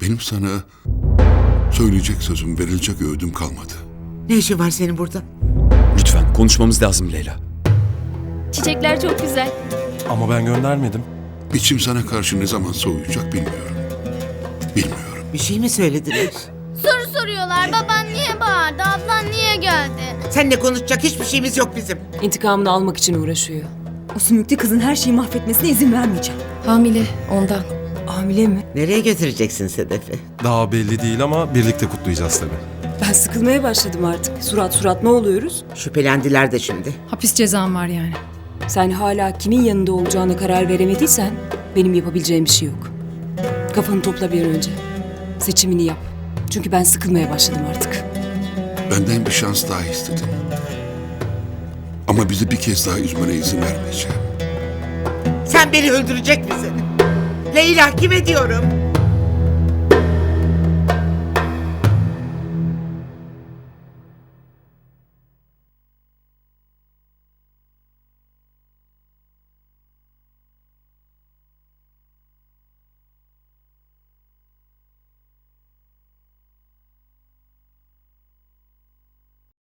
Benim sana söyleyecek sözüm, verilecek öğüdüm kalmadı. Ne işin var senin burada? Lütfen konuşmamız lazım Leyla. Çiçekler çok güzel. Ama ben göndermedim. İçim sana karşı ne zaman soğuyacak bilmiyorum. Bilmiyorum. Bir şey mi söylediler? Soru soruyorlar. Baban niye bağırdı? Ablan niye geldi? Seninle konuşacak hiçbir şeyimiz yok bizim. İntikamını almak için uğraşıyor. O sümüklü kızın her şeyi mahvetmesine izin vermeyeceğim. Hamile ondan. Hamile mi? Nereye götüreceksin Sedef'i? Daha belli değil ama birlikte kutlayacağız tabii. Ben sıkılmaya başladım artık. Surat surat ne oluyoruz? Şüphelendiler de şimdi. Hapis cezam var yani. Sen hala kimin yanında olacağına karar veremediysen benim yapabileceğim bir şey yok. Kafanı topla bir an önce. Seçimini yap. Çünkü ben sıkılmaya başladım artık. Benden bir şans daha istedin. Ama bizi bir kez daha üzmene izin vermeyeceğim. Sen beni öldürecek misin? Leyla kime diyorum?